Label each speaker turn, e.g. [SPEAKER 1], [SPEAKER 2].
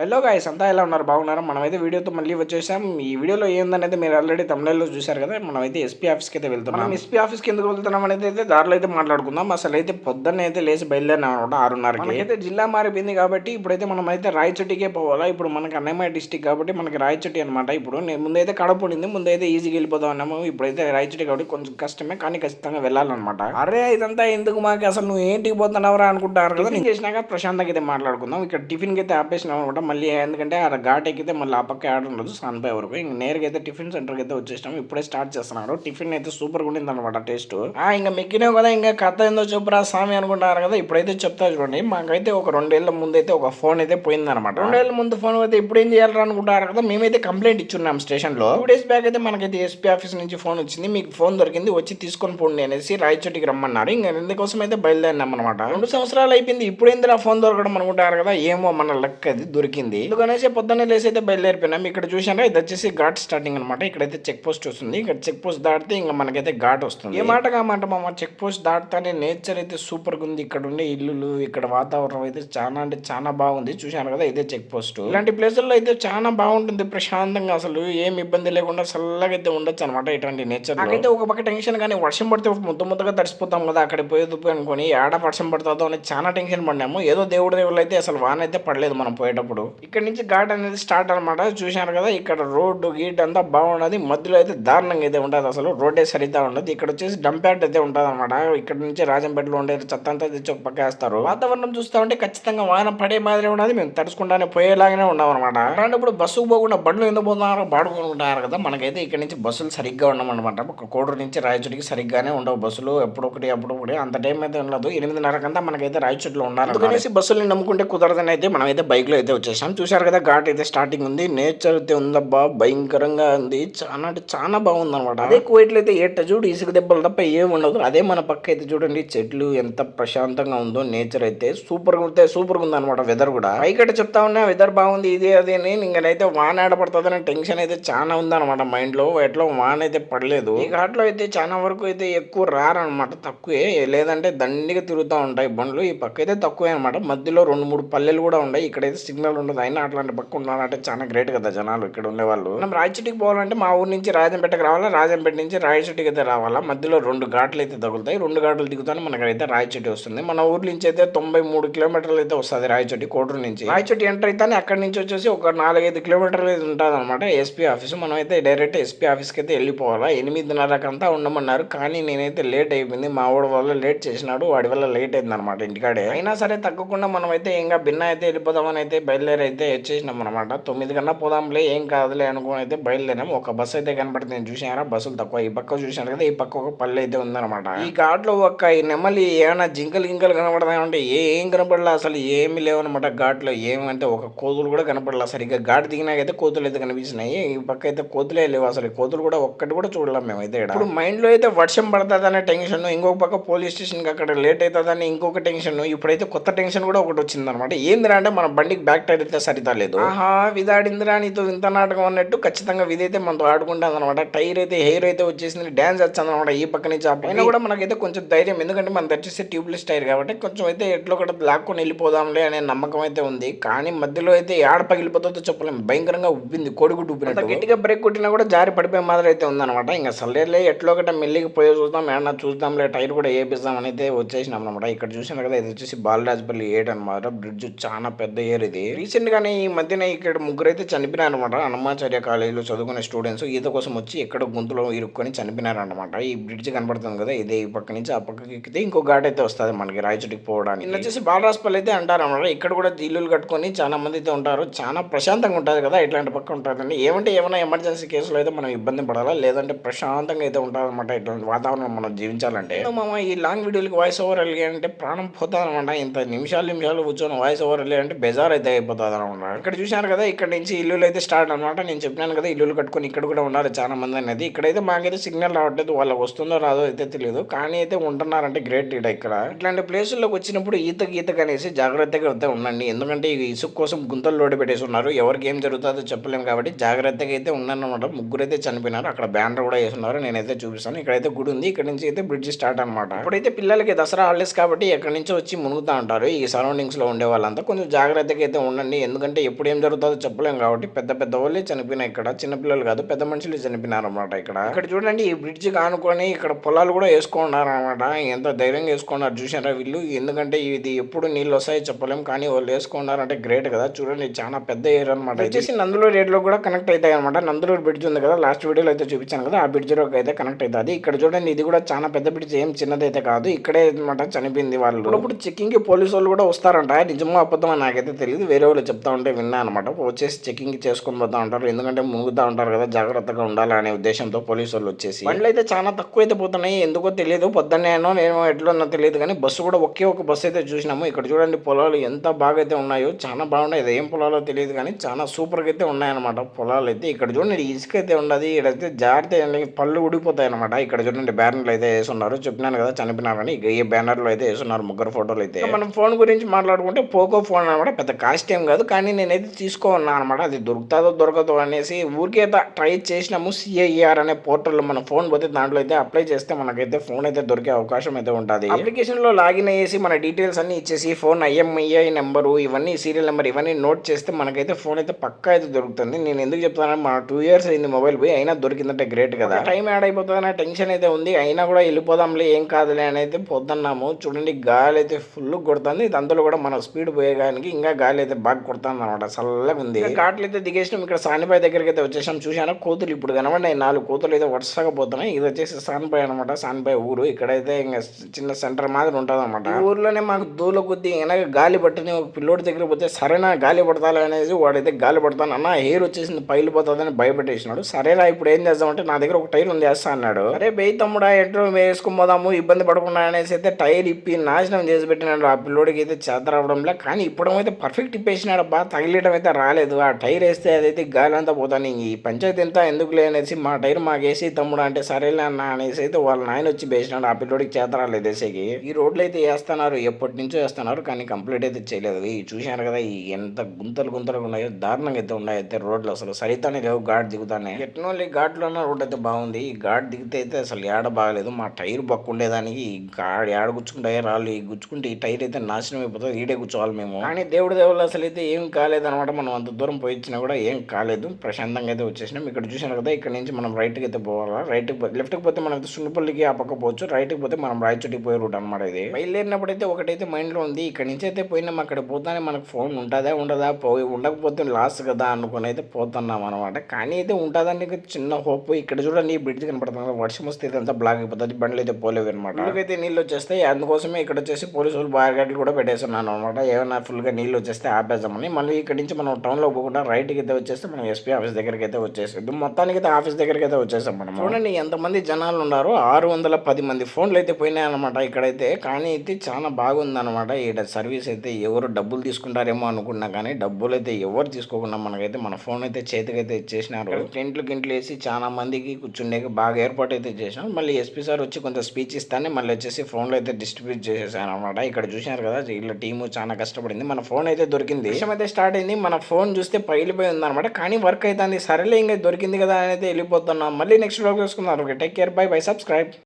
[SPEAKER 1] Hello guys అంతా ఎలా ఉన్నారు? బాగున్నారా? మనమైతే వీడియోతో మళ్ళీ వచ్చేసాం. ఈ వీడియోలో ఏందనేది మీరు ఆల్రెడీ తమిళలో చూశారు కదా మనమైతే ఎస్పీ ఆఫీస్కి అయితే వెళ్తున్నాం. మనం ఎస్పీ ఆఫీస్కి ఎందుకు వెళ్తున్నాం అనేది అయితే దారిలో అయితే మాట్లాడుకుందాం. అసలు అయితే పొద్దున్న అయితే లేచి బయలుదేరినాం అనమాట ఆరున్నరకి. అయితే జిల్లా మారిపోయింది కాబట్టి ఇప్పుడైతే మనం అయితే రాయచోటికే పోవాలా. ఇప్పుడు మనకి అన్నమయ్య డిస్టిక్ కాబట్టి మనకి రాయచోటి అనమాట ఇప్పుడు నేను ముందైతే కడప ఉండింది ముందైతే ఈజీగా వెళ్ళిపోదాం అన్నాము. ఇప్పుడైతే రాయచోటి కాబట్టి కొంచెం కష్టమే కానీ ఖచ్చితంగా వెళ్ళాలన్నమాట. అరే ఇదంతా ఎందుకు మాకు? అసలు నువ్వు ఏంటికి పోతున్నావురా అనుకుంటారు కదా నేను చేసినాక ప్రశాంతంగా అయితే మాట్లాడుకుందాం. ఇక్కడ టిఫిన్కి అయితే ఆపేసినాం అనమాట మళ్ళీ ఎందుకంటే ఆ ఘాట్ ఎక్కితే మళ్ళీ ఆ పక్క ఆడ ఉండదు సన్పై వరకు ఇంక నేరుగా అయితే టిఫిన్ సెంటర్కి అయితే వచ్చేసినాం. ఇప్పుడే స్టార్ట్ చేస్తున్నారు టిఫిన్ అయితే సూపర్గా ఉండింది అనమాట టేస్ట్ ఇంకా మెక్కినావు కదా ఇంకా కథ ఏందో చెప్పురా స్వామి అనుకుంటారు కదా ఇప్పుడైతే చెప్తా చూడండి. మాకైతే ఒక రెండేళ్ళ ముందు అయితే ఒక ఫోన్ అయితే పోయింది అనమాట రెండేళ్ళ ముందు ఫోన్ అయితే ఇప్పుడు ఏం చేయాలి అనుకుంటారు కదా మేమైతే కంప్లైంట్ ఇచ్చున్నాం స్టేషన్లో టూ డేస్ బ్యాక్ అయితే మనకైతే ఎస్పీ ఆఫీస్ నుంచి ఫోన్ వచ్చింది. మీకు ఫోన్ దొరికింది వచ్చి తీసుకొని పోండి అనేసి రాయచోటికి రమ్మన్నారు. ఇంకా ఇందుకోసం అయితే బయలుదేరినాం అనమాట రెండు సంవత్సరాలు అయిపోయింది ఇప్పుడు ఏంది ఫోన్ దొరకడం అనుకుంటారు కదా ఏమో మన లక్ అది దొరికింది. ఎందుకనేసి పొద్దున్నే లేసి అయితే బయలుదేరిపోయినాం ఇక్కడ చూసారా ఇది వచ్చేసి ఘాట్ స్టార్టింగ్ అనమాట ఇక్కడైతే చెక్ పోస్ట్ వస్తుంది. ఇక్కడ చెక్ పోస్ట్ దాటితే ఇంకా మనకైతే ఘాట్ వస్తుంది. ఏ మాట కామాట మామ? చెక్ పోస్ట్ దాటితేనే నేచర్ అయితే సూపర్గా ఉంది. ఇక్కడ ఉండే ఇల్లులు ఇక్కడ వాతావరణం అయితే చాలా అంటే చాలా బాగుంది. చూశాను కదా ఇదే చెక్ పోస్ట్ ఇలాంటి ప్లేసుల్లో అయితే చాలా బాగుంటుంది ప్రశాంతంగా అసలు. ఏం ఇబ్బంది లేకుండా చల్లగా అయితే ఉండొచ్చు అనమాట ఇటువంటి నేచర్ నాకైతే ఒక పక్క టెన్షన్ కానీ వర్షం పడితే ముద్ద ముద్దగా తడిసిపోతాం కదా అక్కడ పోయేది అనుకొని ఆడ వర్షం పడుతుందో అని చాలా టెన్షన్ పడినాము. ఏదో దేవుడి దేవుళ్ళు అయితే అసలు వాన అయితే పడలేదు మనం పోయేటప్పుడు. ఇక్కడ నుంచి ఘాట్ అనేది స్టార్ట్ అనమాట చూశారు కదా ఇక్కడ రోడ్డు గీట్ అంతా బాగున్నది. మధ్యలో అయితే దారుణంగా అయితే ఉండదు అసలు. రోడ్డే సరిగ్గా ఉండదు. ఇక్కడ వచ్చేసి డంప్ యార్డ్ అయితే ఉంటుంది అనమాట ఇక్కడ నుంచి రాజంపేటలో ఉండే చెత్త అంతా తెచ్చి ఒక పక్క వేస్తారు. వాతావరణం చూస్తా ఉంటే ఖచ్చితంగా వాన పడే మాదిరి ఉన్నది. మేము తడుచుకుంటానే పోయేలాగానే ఉన్నాం అనమాట అలాంటప్పుడు బస్సుకు పోకుండా బండ్లు ఎందుకు పోతున్నారు? పాడుకుంటున్నారు కదా. మనకైతే ఇక్కడ నుంచి బస్సులు సరిగ్గా ఉండమన్నమాట. ఒక కోడూరు నుంచి రాయచోటికి సరిగ్గానే ఉండవు బస్సులు. ఎప్పుడొకటి అప్పుడొకటి. అంత టైం అయితే ఉండదు. ఎనిమిదిన్నర కంతా మనకైతే రాయచోటిలో ఉన్నారు అందుకనేసి బస్సులు నమ్ముకుంటే కుదరదని అయితే మనం అయితే బైక్లో అయితే వచ్చేసి చూశారు కదా ఘాట్ అయితే స్టార్టింగ్ ఉంది. నేచర్ అయితే ఉందబ్బా భయంకరంగా ఉంది. చాలా అంటే చాలా బాగుంది అనమాట అదే కువైట్లో అయితే ఎట్ట చూడు ఇసుక దెబ్బలు తప్ప ఏమి ఉండదు. అదే మన పక్క అయితే చూడండి చెట్లు ఎంత ప్రశాంతంగా ఉందో నేచర్ అయితే సూపర్గా ఉంటే సూపర్గా ఉంది అనమాట వెదర్ కూడా పైకట్ట చెప్తా ఉన్నా వెదర్ బాగుంది ఇది అది అని ఇంకనైతే వాన ఆడపడుతుందని టెన్షన్ అయితే చాలా ఉందన్నమాట మైండ్లో. ఎట్లా వాన అయితే పడలేదు. ఈ ఘాట్లో అయితే చాలా వరకు అయితే ఎక్కువ రారనమాట తక్కువే. లేదంటే దండిగా తిరుగుతూ ఉంటాయి బండ్లు. ఈ పక్క అయితే తక్కువే అనమాట మధ్యలో రెండు మూడు పల్లెలు కూడా ఉన్నాయి. ఇక్కడైతే సిగ్నల్ ఉండదు. అయినా అట్లాంటి పక్క ఉన్నారంటే చాలా గ్రేట్ కదా జనాలు ఇక్కడ ఉండేవాళ్ళు. మనం రాయచోటికి పోవాలంటే మా ఊరు నుంచి రాజంపేటకి రావాలా? రాజంపేట నుంచి రాయచోటికి అయితే రావాలా? మధ్యలో రెండు ఘాట్లు అయితే తగులుతాయి. రెండు ఘాట్లు దిగుతానే మనకైతే రాయచోటి వస్తుంది. మన ఊరు నుంచి అయితే తొంభై మూడు కిలోమీటర్లు అయితే వస్తుంది రాయచోటి కోటూరు నుంచి. రాయచోటి ఎంటర్ అయితే అక్కడి నుంచి వచ్చేసి ఒక నాలుగైదు కిలోమీటర్లు అయితే ఉంటుంది అనమాట ఎస్పీ ఆఫీస్ మనం అయితే డైరెక్ట్ ఎస్పీ ఆఫీస్కి అయితే వెళ్ళిపోవాలా. ఎనిమిదిన్నరకంతా ఉండమన్నారు. కానీ నేనైతే లేట్ అయిపోయింది. మా వాడు వల్ల లేట్ చేసినాడు. వాడి వల్ల లేట్ అయింది అనమాట ఇంటికాడే. అయినా సరే తగ్గకుండా మనం అయితే ఇంకా భిన్న అయితే వెళ్ళిపోదామని అయితే బయలుదేరి అయితే వచ్చేసినాం అనమాట తొమ్మిది కన్నా పోదాంలే ఏం కాదులే అనుకుని అయితే బయలుదేరాం ఒక బస్సు అయితే కనపడుతుంది. నేను చూసారా బస్సులు తక్కువ. ఈ పక్క చూశాను కదా ఈ పక్క ఒక పల్లె అయితే ఉందన్నమాట. ఈ ఘాట్లో ఒక ఈ నెమలి ఏమైనా జింకలు గింకలు కనపడతాయంటే ఏం కనపడలే అసలు ఏమి లేవన్నమాట ఘాట్లో. ఏమంటే ఒక కోతులు కూడా కనపడలే. సరిగ్గా ఘాట్ దిగినాకైతే కోతులు అయితే కనిపిస్తున్నాయి. ఈ పక్క అయితే కోతులే లేవు అసలు. ఈ కోతులు కూడా ఒక్కటి కూడా చూడలేం మేమైతే. ఇప్పుడు మైండ్లో అయితే వర్షం పడుతుందనే టెన్షన్ ఇంకొక పక్క పోలీస్ స్టేషన్కి అక్కడ లేట్ అవుతుందని ఇంకొక టెన్షన్ ఇప్పుడైతే కొత్త టెన్షన్ కూడా ఒకటి వచ్చింది అనమాట ఏందిరా అంటే మన బండికి బ్యాక్ టైర్ అయితే సరితా లేదు ఆహా విదాడిందిరా నీతో ఇంత నాటకం అన్నట్టు ఖచ్చితంగా విదైతే మనతో ఆడుకుంటుంది అనమాట టైర్ అయితే హెయిర్ అయితే వచ్చేసింది డాన్స్ వచ్చింది అనమాట ఈ పక్క నుంచి ఆ పైన కూడా మనకైతే కొంచెం ధైర్యం ఎందుకంటే మనది వచ్చేసి ట్యూబ్లెస్ టైర్ కాబట్టి కొంచెం అయితే ఎట్లో ఒకటి లాక్కొని వెళ్ళిపోదాంలే అనే నమ్మకం అయితే ఉంది. కానీ మధ్యలో అయితే ఏడ పగిలిపోతుందో చెప్పలేము భయంకరంగా ఉబ్బింది కోడిగుడ్డు ఉబ్బినట్టు గట్టిగా బ్రేక్ కొట్టినా కూడా జారి పడిపోయే మాదిరి అయితే ఉందన్నమాట. ఇంకా సర్లేలే ఎట్లో ఒకటి మెల్లికి పోయి చూద్దాం ఏమన్నా చూద్దాంలే టైర్ కూడా వేపిస్తాం అని అయితే వచ్చేసినాం అనమాట ఇక్కడ చూసాను కదా ఇది వచ్చేసి బాలరాజపల్లి ఏట్ అనమాట బ్రిడ్జ్ చాలా పెద్ద ఏర్ ఇది రీసెంట్ గానే ఈ మధ్యన ఇక్కడ ముగ్గురు అయితే చనిపోయినారు అనమాట హనుమాచార్య కాలేజీలో చదువుకునే స్టూడెంట్స్. ఈత కోసం వచ్చి ఎక్కడ గుంతలో ఇరుక్కొని చనిపోయినారు అనమాట ఈ బ్రిడ్జ్ కనపడుతుంది కదా ఇదే ఈ పక్క నుంచి ఆ పక్కకి ఎక్కితే ఇంకో ఘాట్ అయితే వస్తుంది మనకి రాయచోటికి పోవడానికి. ఇది వచ్చేసి బాలరాజపల్లి అయితే అంటారు అనమాట ఇక్కడ కూడా ఇల్లులు కట్టుకొని చాలా మంది అయితే ఉంటారు. చాలా ప్రశాంతంగా ఉంటుంది కదా ఇట్లాంటి పక్క ఉంటుందండి ఏమంటే ఏమైనా ఎమర్జెన్సీ కేసులో అయితే మనం ఇబ్బంది పడాలా? లేదంటే ప్రశాంతంగా అయితే ఉంటుందన్నమాట ఇట్లాంటి వాతావరణం మనం జీవించాలంటే. మామ ఈ లాంగ్ వీడియోలకి వాయిస్ ఓవర్ వెళ్ళి అంటే ప్రాణం పోతుంది అనమాట ఇంత నిమిషాలు నిమిషాలు కూర్చొని వాయిస్ ఓవర్ వెళ్ళి అంటే బెజార్ అయితే అయిపోతుంది. అనమాట ఇక్కడ చూశారు కదా ఇక్కడ నుంచి ఇల్లులు అయితే స్టార్ట్ అనమాట నేను చెప్పినాను కదా ఇల్లులు కట్టుకొని ఇక్కడ కూడా ఉన్నారు చాలా మంది అనేది. ఇక్కడైతే మాకైతే సిగ్నల్ రావట్లేదు వాళ్ళకి వస్తుందో రాదో అయితే తెలియదు కానీ అయితే ఉంటున్నారంటే గ్రేట్ ఇడ ఇక్కడ. ఇట్లాంటి ప్లేసుల్లోకి వచ్చినప్పుడు ఈత గీత అనేసి జాగ్రత్తగా అయితే ఉండండి. ఎందుకంటే ఈ ఇసుక కోసం గుంతలు లోడి పెట్టేసి ఉన్నారు. ఎవరికి ఏం జరుగుతుందో చెప్పలేము కాబట్టి జాగ్రత్తగా అయితే ఉన్నాను ముగ్గురు అయితే చనిపోయినారు. అక్కడ బ్యానర్ కూడా వేస్తున్నారు నేనైతే చూపిస్తాను. ఇక్కడైతే గుడి ఉంది. ఇక్కడ నుంచి అయితే బ్రిడ్జ్ స్టార్ట్ అనమాట ఇప్పుడైతే పిల్లలకి దసరా హాలిడేస్ కాబట్టి ఎక్కడి నుంచి వచ్చి మునుగుతా ఉంటారు. ఈ సరౌండింగ్స్లో ఉండే వాళ్ళంతా. కొంచెం జాగ్రత్తగా అయితే ఉండండి. చూడండి. ఎందుకంటే ఎప్పుడు ఏం జరుగుతుందో చెప్పలేం కాబట్టి పెద్ద పెద్ద వాళ్ళే చనిపోయినా ఇక్కడ చిన్నపిల్లలు కాదు పెద్ద మనుషులు చనిపోయినారు అనమాట ఇక్కడ. ఇక్కడ చూడండి ఈ బ్రిడ్జ్ కానుకొని ఇక్కడ పొలాలు కూడా వేసుకున్నారు అనమాట ఎంత ధైర్యంగా వేసుకున్నారు చూసారా వీళ్ళు? ఎందుకంటే ఇది ఎప్పుడు నీళ్ళు వస్తాయో చెప్పలేం. కానీ వాళ్ళు వేసుకున్నారు అంటే గ్రేట్ కదా. చూడండి చాలా పెద్ద ఏరియా అనమాట వచ్చేసి నందులూరు రేట్లో కూడా కనెక్ట్ అవుతాయి అనమాట నందులూరు బ్రిడ్జ్ ఉంది కదా లాస్ట్ వీడియోలో అయితే చూపించాను కదా ఆ బ్రిడ్జ్లోకి అయితే కనెక్ట్ అవుతుంది. ఇక్కడ చూడండి ఇది కూడా చాలా పెద్ద బ్రిడ్జ్ ఏం చిన్నదైతే కాదు. ఇక్కడే అనమాట చనిపోయింది వాళ్ళు. ఇప్పుడు చెక్కింగ్కి పోలీసు వాళ్ళు కూడా వస్తారంట. నిజమో అబద్ధమో నాకైతే తెలియదు. వేరే వాళ్ళు చెప్తా ఉంటే విన్నా అనమాట వచ్చేసి చెకింగ్ చేసుకొని పోతా ఉంటారు. ఎందుకంటే మునుగుతూ ఉంటారు కదా జాగ్రత్తగా ఉండాలి అనే ఉద్దేశంతో పోలీసు వాళ్ళు వచ్చేసి. బండ్లు అయితే చాలా తక్కువ అయితే పోతున్నాయి. ఎందుకో తెలియదు పొద్దున్నేనో నేను ఎట్లున్నా తెలియదు కానీ బస్సు కూడా ఒకే ఒక బస్సు అయితే చూసినాము. ఇక్కడ చూడండి పొలాలు ఎంత బాగా అయితే ఉన్నాయో చాలా బాగున్నాయి. ఇది ఏం పొలాలో తెలియదు కానీ చాలా సూపర్గా అయితే ఉన్నాయన్నమాట పొలాలు అయితే. ఇక్కడ చూడండి ఇసుక అయితే ఉండదు. ఇక్కడైతే జాగ్రత్త పళ్ళు ఊడిపోతాయి అనమాట ఇక్కడ చూడండి బ్యానర్లు అయితే వేసున్నారు. చెప్పినాను కదా చనిపోయినారని ఈ బ్యానర్లు అయితే వేసున్నారు ముగ్గురు ఫోటోలు అయితే. మనం ఫోన్ గురించి మాట్లాడుకుంటే పోకో ఫోన్ అనమాట పెద్ద కాస్ట్ ఏం కాదు కానీ నేనైతే తీసుకోన్నా అనమాట అది దొరుకుతుందో దొరకదో అనేసి ఊరికే ట్రై చేసినాము. సిఐఆర్ అనే పోర్టల్లో మన ఫోన్ పోతే దాంట్లో అయితే అప్లై చేస్తే మనకైతే ఫోన్ అయితే దొరికే అవకాశం అయితే ఉంటుంది. అప్లికేషన్లో లాగిన్ అయ్యేసి మన డీటెయిల్స్ అన్ని ఇచ్చేసి ఫోన్ ఐఎంఐఐ నెంబరు ఇవన్నీ సీరియల్ నెంబర్ ఇవన్నీ నోట్ చేస్తే మనకైతే ఫోన్ అయితే పక్కా అయితే దొరుకుతుంది. నేను ఎందుకు చెప్తానంటే మన టూ ఇయర్స్ అయింది మొబైల్ పోయి అయినా దొరికిందంటే గ్రేట్ కదా. టైం యాడ్ అయిపోతుందనే టెన్షన్ అయితే ఉంది. అయినా కూడా వెళ్ళిపోదాంలే ఏం కాదులే అని అయితే పొద్దున్నాము. చూడండి గాలి అయితే ఫుల్ కొడుతుంది. అందులో కూడా మన స్పీడ్ పోయేగానికి ఇంకా గాలి అయితే బాగా కొడుతుంది అనమాట చల్లగా ఉంది. ఘాట్లు అయితే దిగేసినాం. ఇక్కడ సానిబాయ్ దగ్గరికి అయితే వచ్చేసాం. చూసాను కోతులు ఇప్పుడు కనబడి నాలుగు కోతులు అయితే వరుసగా పోతున్నాయి. ఇది వచ్చేసి సానిబాయ్ అనమాట సానిబాయ్ ఊరు. ఇక్కడైతే ఇంకా చిన్న సెంటర్ మాదిరి ఉంటుంది అనమాట ఊర్లోనే మాకు దూల కొద్ది వెనక గాలి పట్టిన ఒక పిల్లోడి దగ్గర పోతే సరేనా గాలి పడతాలి అనేది వాడైతే గాలి పడతాను అన్న. హెయిర్ వచ్చేసింది పైలు పోతుందని భయపెట్టేసినాడు. సరేనా ఇప్పుడు ఏం చేద్దామంటే నా దగ్గర ఒక టైర్ ఉంది వేస్తా అన్నాడు. అరే బెయ్యి తమ్ముడా ఎట్లా వేసుకుని పోదాము ఇబ్బంది పడకుండా అనేసి అయితే టైర్ ఇప్పి నాశనం చేసి పెట్టినాడు. ఆ పిల్లోడికి అయితే చేత రావడంలో కానీ ఇప్పుడైతే పర్ఫెక్ట్ ఇప్పేసినాడు. బా తగిలేయడం అయితే రాలేదు. ఆ టైర్ వేస్తే అదైతే గాలి అంతా పోతాను ఈ పంచాయతీ ఎంత ఎందుకు లేనేసి మా టైర్ మాకేసి తమ్ముడు అంటే సరేలే అన్న అనేసి అయితే వాళ్ళ నాయన వచ్చి వేసినాడు ఆ పిల్లోడికి చేత రాలేదు వేసేకి. ఈ రోడ్లు అయితే వేస్తున్నారు. ఎప్పటి నుంచో వేస్తున్నారు. కానీ కంప్లీట్ అయితే చేయలేదు. ఈ చూశాను కదా ఈ ఎంత గుంతలు గుంతలు ఉన్నాయో దారుణంగా అయితే ఉన్నాయి అయితే రోడ్లు అసలు. సరితానే లేవు ఘాట్ దిగుతానే. ఎట్నోళ్ళి ఉన్న రోడ్ అయితే బాగుంది. ఈ ఘాట్ దిగితే అయితే అసలు ఏడ బాగలేదు. మా టైర్ బక్కుండేదానికి ఈ గా- ఏడ గుచ్చుకుంటే రాళ్ళు. ఈ గుచ్చుకుంటే ఈ టైర్ అయితే నాశనం అయిపోతుంది. ఈడే కూర్చోవాలి మేము. కానీ దేవుడి దేవుళ్ళు అసలు అయితే ఏం కాలేదనమాట మనం అంత దూరం పోయి కూడా ఏం కాలేదు. ప్రశాంతంగా అయితే వచ్చేసినాం. ఇక్కడ చూసాను కదా ఇక్కడ నుంచి మనం రైట్కి అయితే పోవాలా? రైట్కి లెఫ్ట్కి పోతే మనం సున్నిపల్లికి ఆ పక్క పోవచ్చు. రైట్కి పోతే మనం రాయచోటికి పోయే రూట్ అనమాట ఇది. బయలుదేరినప్పుడు అయితే ఒకటైతే మైండ్లో ఉంది ఇక్కడ నుంచి అయితే పోయినాం అక్కడ పోతానే మనకు ఫోన్ ఉంటుందా ఉండదా? పోయి ఉండకపోతే లాస్ కదా అనుకుని అయితే పోతున్నాం అనమాట కానీ అయితే ఉంటుందని చిన్న హోప్. ఇక్కడ చూడండి ఈ బ్రిడ్జ్ కనపడుతుంది వర్షం వస్తే ఇదంతా బ్లాక్ అయిపోతుంది బండ్లు అయితే పోలేవు అనమాట అయితే నీళ్ళు వచ్చేస్తాయి అందుకోసమే ఇక్కడ వచ్చేసి పోలీసు వాళ్ళు బార్గేట్లు కూడా పెట్టేస్తున్నాను అనమాట ఏమైనా ఫుల్గా నీళ్ళు వచ్చేస్తే ఆపేద్దామని మళ్ళీ ఇక్కడ నుంచి మనం టౌన్లో పోకుండా రైట్కి అయితే వచ్చేస్తే మనం ఎస్పీ ఆఫీస్ దగ్గరికి అయితే వచ్చేసేది మొత్తానికి అయితే ఆఫీస్ దగ్గరికి అయితే వచ్చేసాం మనం చూడండి ఎంతమంది జనాలు ఉన్నారు. ఆరు వందల పది మంది ఫోన్లు అయితే పోయినాయి అనమాట ఇక్కడైతే. కానీ అయితే చాలా బాగుంది అనమాట ఇక్కడ సర్వీస్ అయితే ఎవరు డబ్బులు తీసుకుంటారేమో అనుకున్నా కానీ డబ్బులు అయితే ఎవరు తీసుకోకుండా మనకైతే మన ఫోన్ అయితే చేతికైతే ఇచ్చేసినారు. టెంట్లు గింట్లు వేసి చాలా మందికి కూర్చుండే బాగా ఏర్పాటు అయితే చేసినాం మళ్ళీ ఎస్పీ సార్ వచ్చి కొంత స్పీచ్ ఇస్తానే మళ్ళీ వచ్చేసి ఫోన్లో అయితే డిస్ట్రిబ్యూట్ చేసేసాను అనమాట ఇక్కడ చూసినారు కదా వీళ్ళ టీము చాలా కష్టపడింది. మన ఫోన్ అయితే దొరికింది. విషయం అయితే స్టార్ట్ అయింది. మన ఫోన్ చూస్తే పగిలిపోయి ఉందన్నమాట. అనమాట కానీ వర్క్ అవుతుంది సరేలే ఇంకా దొరికింది కదా అని అయితే వెళ్ళిపోతున్నాం. మళ్ళీ నెక్స్ట్ వ్లాగ్ చూసుకుందాం. Okay take care bye bye subscribe